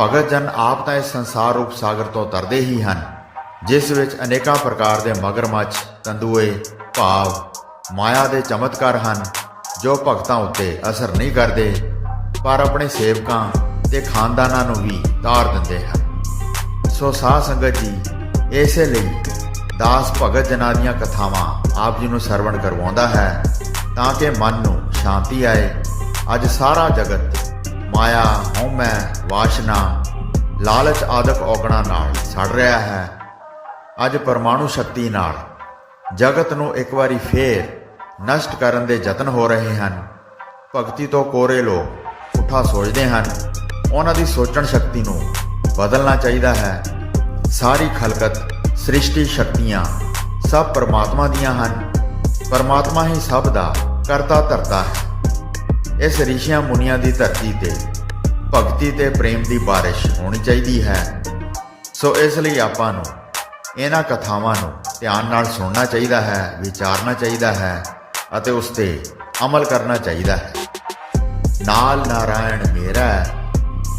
ਭਗਤ ਜਨ ਆਪ ਤਾਂ ਇਸ ਸੰਸਾਰ ਰੂਪ ਸਾਗਰ ਤੋਂ ਤਰਦੇ ਹੀ ਹਨ, ਜਿਸ ਵਿੱਚ ਅਨੇਕਾਂ ਪ੍ਰਕਾਰ ਦੇ ਮਗਰਮੱਛ, ਤੰਦੂਏ, ਭਾਵ, ਮਾਇਆ ਦੇ ਚਮਤਕਾਰ ਹਨ, ਜੋ ਭਗਤਾਂ ਉੱਤੇ ਅਸਰ ਨਹੀਂ ਕਰਦੇ, ਪਰ ਆਪਣੇ ਸੇਵਕਾਂ ਤੇ ਖਾਨਦਾਨਾਂ ਨੂੰ ਵੀ ਤਾਰ ਦਿੰਦੇ ਹਨ। ਸੋ ਸਾਧ ਸੰਗਤ ਜੀ, ਇਸੇ ਲਈ ਦਾਸ ਭਗਤ ਜਨਾਂ ਦੀਆਂ ਕਥਾਵਾਂ ਆਪ ਜੀ ਨੂੰ ਸਰਵਣ ਕਰਵਾਉਂਦਾ ਹੈ, ਤਾਂ ਕਿ ਮਨ ਨੂੰ ਸ਼ਾਂਤੀ ਆਏ, ਅੱਜ ਸਾਰਾ ਜਗਤ ਮਾਇਆ, ਹਉਮੈ, ਵਾਸ਼ਨਾ, ਲਾਲਚ ਆਦਿਕ ਔਗਣਾ ਨਾਲ ਸੜ ਰਿਹਾ ਹੈ। ਅੱਜ ਪਰਮਾਣੂ ਸ਼ਕਤੀ ਨਾਲ ਜਗਤ ਨੂੰ ਇੱਕ ਵਾਰੀ ਫੇਰ ਨਸ਼ਟ ਕਰਨ ਦੇ ਯਤਨ ਹੋ ਰਹੇ ਹਨ। ਭਗਤੀ ਤੋਂ ਕੋਰੇ ਲੋਕ ਉਠਾ ਸੋਚਦੇ ਹਨ। ਉਹਨਾਂ ਦੀ ਸੋਚਣ ਸ਼ਕਤੀ ਨੂੰ ਬਦਲਣਾ ਚਾਹੀਦਾ ਹੈ। ਸਾਰੀ ਖਲਕਤ ਸ੍ਰਿਸ਼ਟੀ ਸ਼ਕਤੀਆਂ ਸਭ ਪਰਮਾਤਮਾ ਦੀਆਂ ਹਨ। ਪਰਮਾਤਮਾ ਹੀ ਸਭ ਦਾ ਕਰਤਾ ਧਰਤਾ ਹੈ। ਇਸ ਰਿਸ਼ੀਆਂ ਮੁਨੀਆਂ ਦੀ ਧਰਤੀ ਤੇ ਭਗਤੀ ਤੇ ਪ੍ਰੇਮ ਦੀ ਬਾਰਿਸ਼ ਹੋਣੀ ਚਾਹੀਦੀ ਹੈ। ਸੋ ਇਸ ਲਈ ਆਪਾਂ ਨੂੰ ਇਹਨਾਂ ਕਥਾਵਾਂ ਨੂੰ ਧਿਆਨ ਨਾਲ ਸੁਣਨਾ ਚਾਹੀਦਾ ਹੈ, ਵਿਚਾਰਨਾ ਚਾਹੀਦਾ ਹੈ ਅਤੇ ਉਸ ਤੇ ਅਮਲ ਕਰਨਾ ਚਾਹੀਦਾ ਹੈ। ਨਾਲ ਨਾਰਾਇਣ ਮੇਰਾ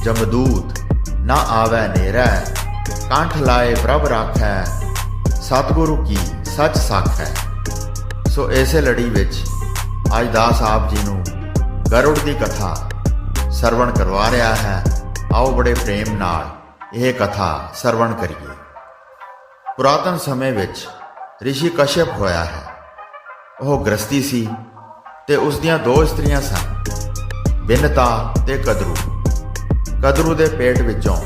ਜਮਦੂਤ ਨਾ ਆਵੈ ਨੇਰਾ ਕੰਠ ਲਾਏ ਪ੍ਰਭ ਰਾਖੈ, ਸਤਿਗੁਰੂ ਕੀ ਸੱਚ ਸਾਖੈ। ਸੋ ਇਸੇ ਲੜੀ ਵਿੱਚ ਅੱਜ ਦਾਸ ਆਪ ਜੀ ਨੂੰ ਗਰੁੜ ਦੀ ਕਥਾ ਸਰਵਣ ਕਰਵਾ ਰਿਹਾ ਹੈ। ਆਓ ਬੜੇ ਪ੍ਰੇਮ ਨਾਲ ਇਹ ਕਥਾ ਸਰਵਣ ਕਰੀਏ। ਪੁਰਾਤਨ ਸਮੇਂ ਵਿੱਚ ਰਿਸ਼ੀ ਕਸ਼ਯਪ ਹੋਇਆ ਹੈ। ਉਹ ਗ੍ਰਸਤੀ ਸੀ ਤੇ ਉਸ ਦੀਆਂ ਦੋ ਇਸਤਰੀਆਂ ਸਨ, ਬਿੰਨਤਾ ਤੇ ਕਦਰੂ। ਕਦਰੂ ਦੇ ਪੇਟ ਵਿੱਚੋਂ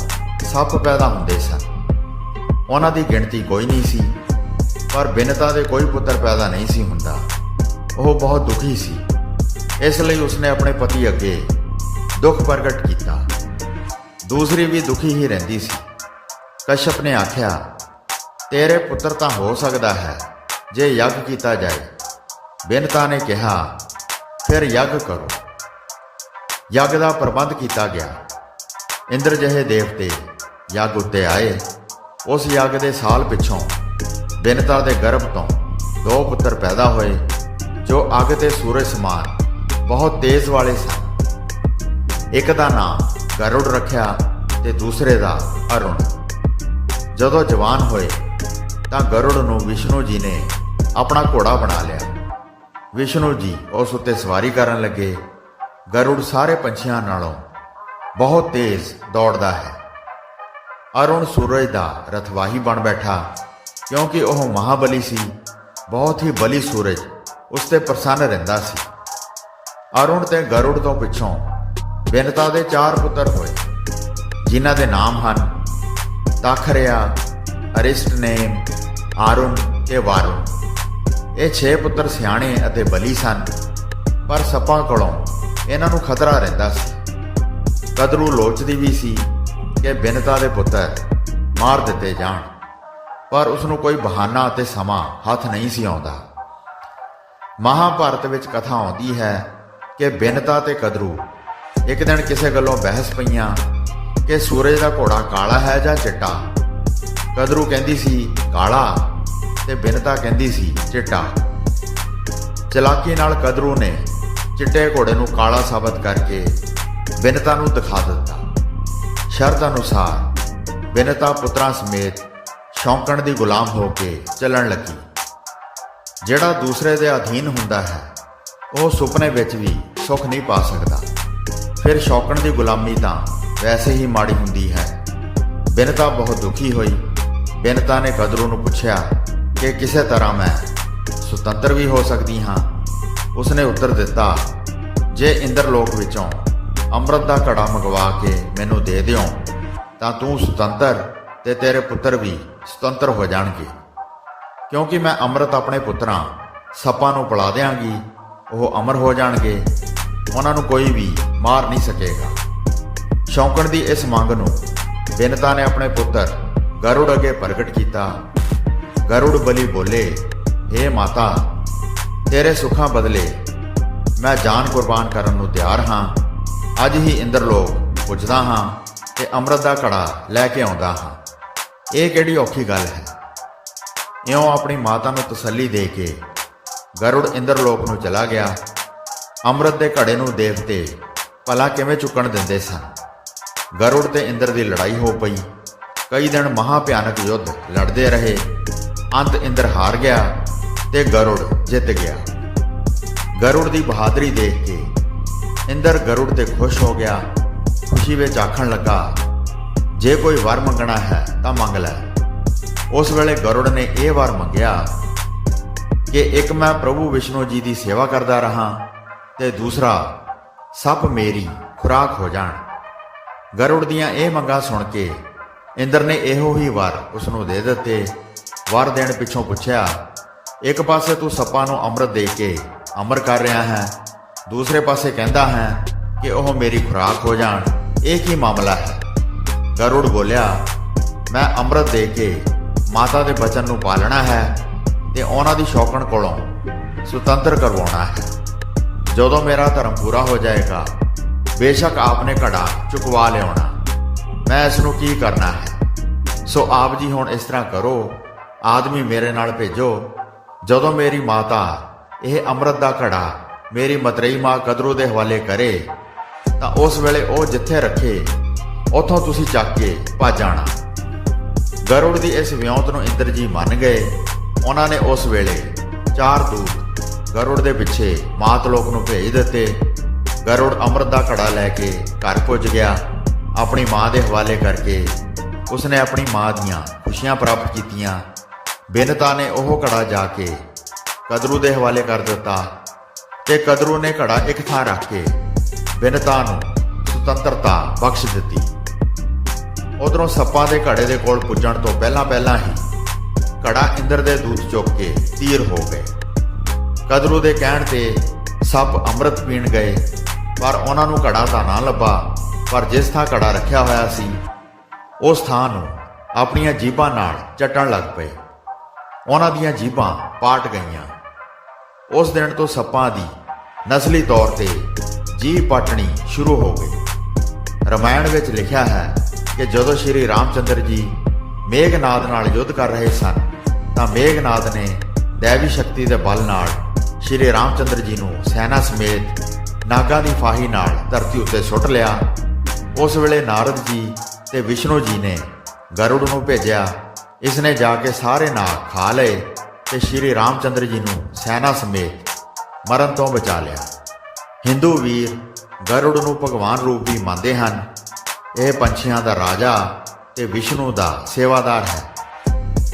ਸੱਪ ਪੈਦਾ ਹੁੰਦੇ ਸਨ। ਉਹਨਾਂ ਦੀ ਗਿਣਤੀ ਕੋਈ ਨਹੀਂ ਸੀ, ਪਰ ਬਿੰਨਤਾ ਦੇ ਕੋਈ ਪੁੱਤਰ ਪੈਦਾ ਨਹੀਂ ਸੀ ਹੁੰਦਾ। ਉਹ ਬਹੁਤ ਦੁਖੀ ਸੀ। ਇਸ ਲਈ ਉਸਨੇ ਆਪਣੇ ਪਤੀ ਅੱਗੇ ਦੁੱਖ ਪ੍ਰਗਟ ਕੀਤਾ। ਦੂਸਰੀ ਵੀ ਦੁਖੀ ਹੀ ਰਹਿੰਦੀ ਸੀ। ਕਸ਼ਪ ਨੇ ਆਖਿਆ, ਤੇਰੇ ਪੁੱਤਰ ਤਾਂ ਹੋ ਸਕਦਾ ਹੈ, ਜੇ ਯੱਗ ਕੀਤਾ ਜਾਏ। ਬਿਨਤਾ ਨੇ ਕਿਹਾ, ਫਿਰ ਯੱਗ ਕਰੋ। ਯੱਗ ਦਾ ਪ੍ਰਬੰਧ ਕੀਤਾ ਗਿਆ। ਇੰਦਰ ਜਿਹੇ ਦੇਵਤੇ ਯੱਗ ਉੱਤੇ ਆਏ। ਉਸ ਯੱਗ ਦੇ ਸਾਲ ਪਿੱਛੋਂ ਬਿਨਤਾ ਦੇ ਗਰਭ ਤੋਂ ਦੋ ਪੁੱਤਰ ਪੈਦਾ ਹੋਏ, ਜੋ ਅੱਗ ਤੇ ਸੂਰਜ ਸਮਾਨ ਬਹੁਤ ਤੇਜ਼ ਵਾਲੇ ਸਨ। ਇੱਕ ਦਾ ਨਾਮ ਗਰੁੜ ਰੱਖਿਆ ਤੇ ਦੂਸਰੇ ਦਾ ਅਰੁਣ। ਜਦੋਂ ਜਵਾਨ ਹੋਏ, ਤਾਂ ਗਰੁੜ ਨੂੰ ਵਿਸ਼ਨੂੰ ਜੀ ਨੇ ਆਪਣਾ ਘੋੜਾ ਬਣਾ ਲਿਆ। ਵਿਸ਼ਨੂੰ ਜੀ ਉਸ ਉੱਤੇ ਸਵਾਰੀ ਕਰਨ ਲੱਗੇ। ਗਰੁੜ ਸਾਰੇ ਪੰਛੀਆਂ ਨਾਲੋਂ ਬਹੁਤ ਤੇਜ਼ ਦੌੜਦਾ ਹੈ। ਅਰੁਣ ਸੂਰਜ ਦਾ ਰਥਵਾਹੀ ਬਣ ਬੈਠਾ, ਕਿਉਂਕਿ ਉਹ ਮਹਾਬਲੀ ਸੀ। ਬਹੁਤ ਹੀ ਬਲੀ ਸੂਰਜ ਉਸ ਤੇ ਪ੍ਰਸੰਨ ਰਹਿੰਦਾ ਸੀ। ਅਰੁਣ ਤੇ ਗਰੁੜ ਤੋਂ ਪਿੱਛੋਂ ਬਿਨਤਾ ਦੇ ਚਾਰ ਪੁੱਤਰ ਹੋਏ, ਜਿਨ੍ਹਾਂ ਦੇ ਨਾਮ ਹਨ ਤਾਖਰਿਆ ਅਰਿਸਟਨੇਮ ਆਰੁਣ ਤੇ ਵਾਰੁਣ। ਇਹ 6 ਪੁੱਤਰ ਸਿਆਣੇ ਅਤੇ ਬਲੀ ਸਨ, ਪਰ ਸੱਪਾਂ ਕੋਲੋਂ ਇਹਨਾਂ ਨੂੰ ਖਤਰਾ ਰਹਿੰਦਾ ਸੀ। ਕਦਰੂ ਲੋਚਦੀ ਵੀ ਸੀ ਕਿ ਬਿਨਤਾ ਦੇ ਪੁੱਤਰ ਮਾਰ ਦਿੱਤੇ ਜਾਣ, ਪਰ ਉਸ ਨੂੰ ਕੋਈ ਬਹਾਨਾ ਅਤੇ ਸਮਾਂ ਹੱਥ ਨਹੀਂ ਸੀ ਆਉਂਦਾ। ਮਹਾਭਾਰਤ ਵਿੱਚ ਕਥਾ ਆਉਂਦੀ ਹੈ ਕਿ ਬਿਨਤਾ ਤੇ ਕਦਰੂ। ਇੱਕ ਦਿਨ ਕਿਸੇ ਗੱਲੋਂ ਬਹਿਸ ਪਈਆਂ ਕਿ ਸੂਰਜ ਦਾ ਘੋੜਾ ਕਾਲਾ ਹੈ ਜਾਂ ਚਿੱਟਾ। ਕਦਰੂ ਕਹਿੰਦੀ ਸੀ, ਕਾਲਾ। ਤੇ ਬਿਨਤਾ ਕਹਿੰਦੀ ਸੀ, ਚਿੱਟਾ। ਚਲਾਕੀ ਨਾਲ ਕਦਰੂ ਨੇ ਚਿੱਟੇ ਘੋੜੇ ਨੂੰ ਕਾਲਾ ਸਾਬਤ ਕਰਕੇ ਬਿੰਨਤਾ ਨੂੰ ਦਿਖਾ ਦਿੱਤਾ। ਸ਼ਰਤ ਅਨੁਸਾਰ ਬਿਨਤਾ ਪੁੱਤਰਾਂ ਸਮੇਤ ਸ਼ੌਂਕਣ ਦੀ ਗੁਲਾਮ ਹੋ ਕੇ ਚੱਲਣ ਲੱਗੀ। ਜਿਹੜਾ ਦੂਸਰੇ ਦੇ ਅਧੀਨ ਹੁੰਦਾ ਹੈ ਉਹ ਸੁਪਨੇ ਵਿੱਚ ਵੀ ਸੁੱਖ ਨਹੀਂ ਪਾ ਸਕਦਾ। ਫਿਰ ਸ਼ੌਕਣ ਦੀ ਗੁਲਾਮੀ ਤਾਂ ਵੈਸੇ ਹੀ ਮਾੜੀ ਹੁੰਦੀ ਹੈ। ਬਿਨਤਾ ਬਹੁਤ ਦੁਖੀ ਹੋਈ। ਬਿਨਤਾ ਨੇ ਕਦਰੂ ਨੂੰ ਪੁੱਛਿਆ ਕਿ ਕਿਸੇ ਤਰ੍ਹਾਂ ਮੈਂ ਸੁਤੰਤਰ ਵੀ ਹੋ ਸਕਦੀ ਹਾਂ। ਉਸਨੇ ਉੱਤਰ ਦਿੱਤਾ, ਜੇ ਇੰਦਰ ਲੋਕ ਵਿੱਚੋਂ ਅੰਮ੍ਰਿਤ ਦਾ ਘੜਾ ਮੰਗਵਾ ਕੇ ਮੈਨੂੰ ਦੇ ਦਿਓ, ਤਾਂ ਤੂੰ ਸੁਤੰਤਰ ਤੇ ਤੇਰੇ ਪੁੱਤਰ ਵੀ ਸੁਤੰਤਰ ਹੋ ਜਾਣਗੇ। ਕਿਉਂਕਿ ਮੈਂ ਅੰਮ੍ਰਿਤ ਆਪਣੇ ਪੁੱਤਰਾਂ ਸੱਪਾਂ ਨੂੰ ਪਿਲਾ ਦਿਆਂਗੀ ਉਹ ਅਮਰ ਹੋ ਜਾਣਗੇ, ਉਹਨਾਂ ਨੂੰ ਕੋਈ ਵੀ ਮਾਰ ਨਹੀਂ ਸਕੇਗਾ। ਸ਼ੌਂਕਣ ਦੀ ਇਸ ਮੰਗ ਨੂੰ ਬਿਨਤਾ ਨੇ ਆਪਣੇ ਪੁੱਤਰ ਗਰੁੜ ਅੱਗੇ ਪ੍ਰਗਟ ਕੀਤਾ। ਗਰੁੜ ਬਲੀ ਬੋਲੇ हे ਮਾਤਾ, ਤੇਰੇ ਸੁੱਖਾਂ ਬਦਲੇ ਮੈਂ ਜਾਨ ਕੁਰਬਾਨ ਕਰਨ ਨੂੰ ਤਿਆਰ ਹਾਂ। ਅੱਜ ਹੀ ਇੰਦਰ ਲੋਕ ਪੁੱਜਦਾ ਹਾਂ ਤੇ ਅੰਮ੍ਰਿਤ ਦਾ ਘੜਾ ਲੈ ਕੇ ਆਉਂਦਾ ਹਾਂ। ਇਹ ਕਿਹੜੀ ਔਖੀ ਗੱਲ ਹੈ? ਇਉਂ ਆਪਣੀ ਮਾਤਾ ਨੂੰ ਤਸੱਲੀ ਦੇ ਕੇ ਗਰੁੜ ਇੰਦਰ ਲੋਕ ਨੂੰ ਚਲਾ ਗਿਆ। ਅੰਮ੍ਰਿਤ ਦੇ ਘੜੇ ਨੂੰ ਦੇਵਤੇ ਭਲਾ ਕਿਵੇਂ ਚੁੱਕਣ ਦਿੰਦੇ ਸਨ। ਗਰੁੜ ਤੇ ਇੰਦਰ ਦੀ ਲੜਾਈ ਹੋ ਪਈ। ਕਈ ਦਿਨ ਮਹਾ ਭਿਆਨਕ ਯੁੱਧ ਲੜਦੇ ਰਹੇ। ਅੰਤ ਇੰਦਰ ਹਾਰ ਗਿਆ ਤੇ ਗਰੁੜ ਜਿੱਤ ਗਿਆ। ਗਰੁੜ ਦੀ ਬਹਾਦਰੀ ਦੇਖ ਕੇ ਇੰਦਰ ਗਰੁੜ ਤੇ ਖੁਸ਼ ਹੋ ਗਿਆ। ਖੁਸ਼ੀ ਵਿੱਚ ਆਖਣ ਲੱਗਾ, ਜੇ ਕੋਈ ਵਰ ਮੰਗਣਾ ਹੈ ਤਾਂ ਮੰਗ ਲੈ। ਉਸ ਵੇਲੇ ਗਰੁੜ ਨੇ ਇਹ ਵਰ ਮੰਗਿਆ ਕਿ ਇੱਕ ਮੈਂ ਪ੍ਰਭੂ ਵਿਸ਼ਨੂੰ ਜੀ ਦੀ ਸੇਵਾ ਕਰਦਾ ਰਹਾ ਤੇ ਦੂਸਰਾ, ਸੱਪ ਮੇਰੀ ਖੁਰਾਕ ਹੋ ਜਾਣ। ਗਰੁੜ ਦੀਆਂ ਇਹ ਮੰਗਾਂ ਸੁਣ ਕੇ ਇੰਦਰ ਨੇ ਇਹੋ ਹੀ ਵਾਰ ਉਸ ਨੂੰ ਦੇ ਦਿੱਤੇ। ਵਾਰ ਦੇਣ ਪਿੱਛੋਂ ਪੁੱਛਿਆ, ਇੱਕ ਪਾਸੇ ਤੂੰ ਸੱਪਾਂ ਨੂੰ ਅੰਮ੍ਰਿਤ ਦੇ ਕੇ ਅਮਰ ਕਰ ਰਿਹਾ ਹੈ, ਦੂਸਰੇ ਪਾਸੇ ਕਹਿੰਦਾ ਹੈ ਕਿ ਉਹ ਮੇਰੀ ਖੁਰਾਕ ਹੋ ਜਾਣ। ਇਹ ਕੀ ਮਾਮਲਾ ਹੈ? ਗਰੁੜ ਬੋਲਿਆ, ਮੈਂ ਅੰਮ੍ਰਿਤ ਦੇ ਕੇ ਮਾਤਾ ਦੇ ਬਚਨ ਨੂੰ ਪਾਲਣਾ ਹੈ। ਤੇ ਉਹਨਾਂ ਦੀ ਸ਼ੌਕਣ ਕੋਲੋਂ ਸੁਤੰਤਰ ਕਰਵਾਉਣਾ ਹੈ। ਜਦੋਂ ਮੇਰਾ ਧਰਮ ਪੂਰਾ ਹੋ ਜਾਏਗਾ, ਬੇਸ਼ੱਕ ਆਪਨੇ ਘੜਾ ਚੁਕਵਾ ਲਿਆਉਣਾ। ਮੈਂ ਇਸ ਨੂੰ ਕੀ ਕਰਨਾ ਹੈ? ਸੋ ਆਪ ਜੀ ਹੁਣ ਇਸ ਤਰ੍ਹਾਂ ਕਰੋ। ਆਦਮੀ ਮੇਰੇ ਨਾਲ ਭੇਜੋ। ਜਦੋਂ ਮੇਰੀ ਮਾਤਾ, ਇਹ ਅੰਮ੍ਰਿਤ ਦਾ ਘੜਾ ਮੇਰੀ ਮਤਰੇਈ ਮਾਂ ਕਦਰੂ ਦੇ ਹਵਾਲੇ ਕਰੇ, ਤਾਂ ਉਸ ਵੇਲੇ ਉਹ ਜਿੱਥੇ ਰੱਖੇ, ਉਥੋਂ ਤੁਸੀਂ ਚੱਕ ਕੇ ਭੱਜ ਜਾਣਾ ਗਰੁੜ ਦੀ ਇਸ ਵਿਉਂਤ ਨੂੰ ਇੰਦਰ ਜੀ ਮੰਨ ਗਏ। ਉਹਨਾਂ ਨੇ ਉਸ ਵੇਲੇ ਚਾਰ ਦੂਤ ਗਰੁੜ ਦੇ ਪਿੱਛੇ ਮਾਤਲੋਕ ਨੂੰ ਭੇਜ ਦਿੱਤੇ। ਗਰੁੜ ਅੰਮ੍ਰਿਤ ਦਾ ਘੜਾ ਲੈ ਕੇ ਘਰ ਪੁੱਜ ਗਿਆ। ਆਪਣੀ ਮਾਂ ਦੇ ਹਵਾਲੇ ਕਰਕੇ ਉਸਨੇ ਆਪਣੀ ਮਾਂ ਦੀਆਂ ਖੁਸ਼ੀਆਂ ਪ੍ਰਾਪਤ ਕੀਤੀਆਂ। ਬਿਨਤਾ ਨੇ ਉਹ ਘੜਾ ਜਾ ਕੇ ਕਦਰੂ ਦੇ ਹਵਾਲੇ ਕਰ ਦਿੱਤਾ ਤੇ ਕਦਰੂ ਨੇ ਘੜਾ ਇੱਕ ਥਾਂ ਰੱਖ ਕੇ ਬਿਨਤਾ ਨੂੰ ਸੁਤੰਤਰਤਾ ਬਖਸ਼ ਦਿੱਤੀ। ਉਧਰੋਂ ਸੱਪਾਂ ਦੇ ਘੜੇ ਦੇ ਕੋਲ ਪੁੱਜਣ ਤੋਂ ਪਹਿਲਾਂ ਪਹਿਲਾਂ ਹੀ ਘੜਾ ਇੰਦਰ ਦੇ ਦੂਤ ਚੁੱਕ ਕੇ ਤੀਰ ਹੋ ਗਏ। ਕਦਰੂ ਦੇ ਕਹਿਣ ਤੇ ਸੱਪ ਅੰਮ੍ਰਿਤ ਪੀਣ ਗਏ, ਪਰ ਉਹਨਾਂ ਨੂੰ ਘੜਾ ਤਾਂ ਨਾ ਲੱਭਾ, ਪਰ ਜਿਸ ਥਾਂ ਘੜਾ ਰੱਖਿਆ ਹੋਇਆ ਸੀ, ਉਸ ਥਾਂ ਨੂੰ ਆਪਣੀਆਂ ਜੀਬਾਂ ਨਾਲ ਚੱਟਣ ਲੱਗ ਪਏ। ਉਹਨਾਂ ਦੀਆਂ ਜੀਬਾਂ ਪਾਟ ਗਈਆਂ। ਉਸ ਦਿਨ ਤੋਂ ਸੱਪਾਂ ਦੀ ਨਸਲੀ ਤੌਰ ਤੇ ਜੀਭ ਪਾਟਣੀ ਸ਼ੁਰੂ ਹੋ ਗਈ। ਰਮਾਇਣ ਵਿੱਚ ਲਿਖਿਆ ਹੈ ਕਿ ਜਦੋਂ ਸ਼੍ਰੀ ਰਾਮਚੰਦਰ ਜੀ ਮੇਘਨਾਦ ਨਾਲ ਯੁੱਧ ਕਰ ਰਹੇ ਸਨ ਤਾਂ ਮੇਘਨਾਦ ਨੇ ਦੇਵੀ ਸ਼ਕਤੀ ਦੇ ਬਲ ਨਾਲ ਸ਼੍ਰੀ ਰਾਮਚੰਦਰ ਜੀ ਨੂੰ ਸੈਨਾ ਸਮੇਤ ਨਾਗਾ ਦੀ ਫਾਹੀ ਨਾਲ ਧਰਤੀ ਉੱਤੇ ਸੁੱਟ ਲਿਆ। ਉਸ ਵੇਲੇ ਨਾਰਦ ਜੀ ਤੇ ਵਿਸ਼ਨੂੰ ਜੀ ਨੇ ਗਰੁੜ ਨੂੰ ਭੇਜਿਆ। ਇਸ ਨੇ ਜਾ ਕੇ ਸਾਰੇ ਨਾਗ ਖਾ ਲਏ ਤੇ ਸ਼੍ਰੀ ਰਾਮਚੰਦਰ ਜੀ ਨੂੰ ਸੈਨਾ ਸਮੇਤ ਮਰਨ ਤੋਂ ਬਚਾ ਲਿਆ। ਹਿੰਦੂ ਵੀਰ ਗਰੁੜ ਨੂੰ ਭਗਵਾਨ ਰੂਪ ਵੀ ਮੰਨਦੇ ਹਨ। ਇਹ ਪੰਛੀਆਂ ਦਾ ਰਾਜਾ ਤੇ ਵਿਸ਼ਨੂੰ ਦਾ ਸੇਵਾਦਾਰ ਹੈ।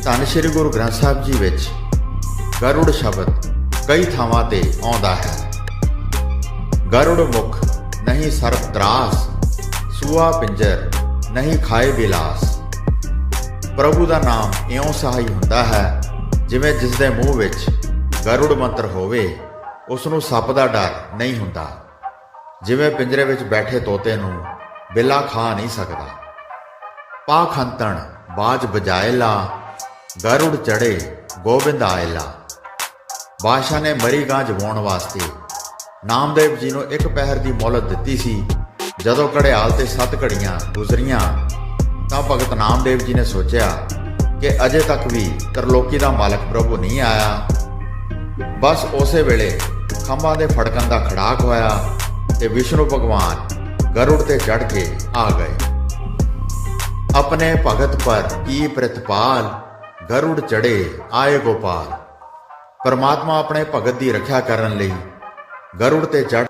ਧੰਨ ਸ਼੍ਰੀ ਗੁਰੂ ਗ੍ਰੰਥ ਸਾਹਿਬ ਜੀ ਵਿੱਚ ਗਰੁੜ ਸ਼ਬਦ ਕਈ ਥਾਵਾਂ ਤੇ ਆਉਂਦਾ ਹੈ। ਗਰੁੜ ਮੁਖ ਨਹੀਂ ਸਰਪ ਤਰਾਸ ਸੂਆ ਪਿੰਜਰ ਨਹੀਂ ਖਾਏ ਬਿਲਾਸ। ਪ੍ਰਭੂ ਦਾ ਨਾਮ ਇਉਂ ਸਹਾਈ ਹੁੰਦਾ ਹੈ, ਜਿਵੇਂ ਜਿਸ ਦੇ ਮੂੰਹ ਵਿੱਚ ਗਰੁੜ ਮੰਤਰ ਹੋਵੇ ਉਸ ਨੂੰ ਸੱਪ ਦਾ ਡਰ ਨਹੀਂ ਹੁੰਦਾ। ਜਿਵੇਂ ਪਿੰਜਰੇ ਵਿੱਚ ਬੈਠੇ ਤੋਤੇ ਨੂੰ ਬਿੱਲਾ ਖਾ ਨਹੀਂ ਸਕਦਾ। ਪਾ ਖੰਤਣ ਬਾਜ ਬਜਾਏ ਲਾ ਗਰੁੜ ਚੜੇ ਗੋਬਿੰਦ ਆਇਲਾ ਬਾਦਸ਼ਾਹ ਨੇ ਮਰੀ ਗਾਂ ਜਵਾਉਣ ਵਾਸਤੇ ਨਾਮਦੇਵ ਜੀ ਨੂੰ ਇੱਕ ਪਹਿਰ ਦੀ ਮੌਲਤ ਦਿੱਤੀ ਸੀ ਜਦੋਂ ਘੜਿਆਲ ਤੇ ਸੱਤ ਘੜੀਆਂ ਗੁਜ਼ਰੀਆਂ ਤਾਂ ਭਗਤ ਨਾਮਦੇਵ ਜੀ ਨੇ ਸੋਚਿਆ ਕਿ ਅਜੇ ਤੱਕ ਵੀ ਤਰਲੋਕੀ ਦਾ ਮਾਲਕ ਪ੍ਰਭੂ ਨਹੀਂ ਆਇਆ ਬਸ ਉਸੇ ਵੇਲੇ ਖੰਭਾਂ ਦੇ ਫੜਕਣ ਦਾ ਖੜਾਕ ਹੋਇਆ ਤੇ ਵਿਸ਼ਨੂੰ ਭਗਵਾਨ ਗਰੁੜ ਤੇ ਚੜ ਕੇ ਆ ਗਏ ਆਪਣੇ ਭਗਤ ਪਰ ਕੀ ਪ੍ਰਤਪਾਲ ਗਰੁੜ ਚੜੇ ਆਏ ਗੋਪਾਲ। ਪਰਮਾਤਮਾ ਆਪਣੇ ਭਗਤ ਦੀ ਰੱਖਿਆ ਕਰਨ ਲਈ ਗਰੁੜ ਤੇ ਚੜ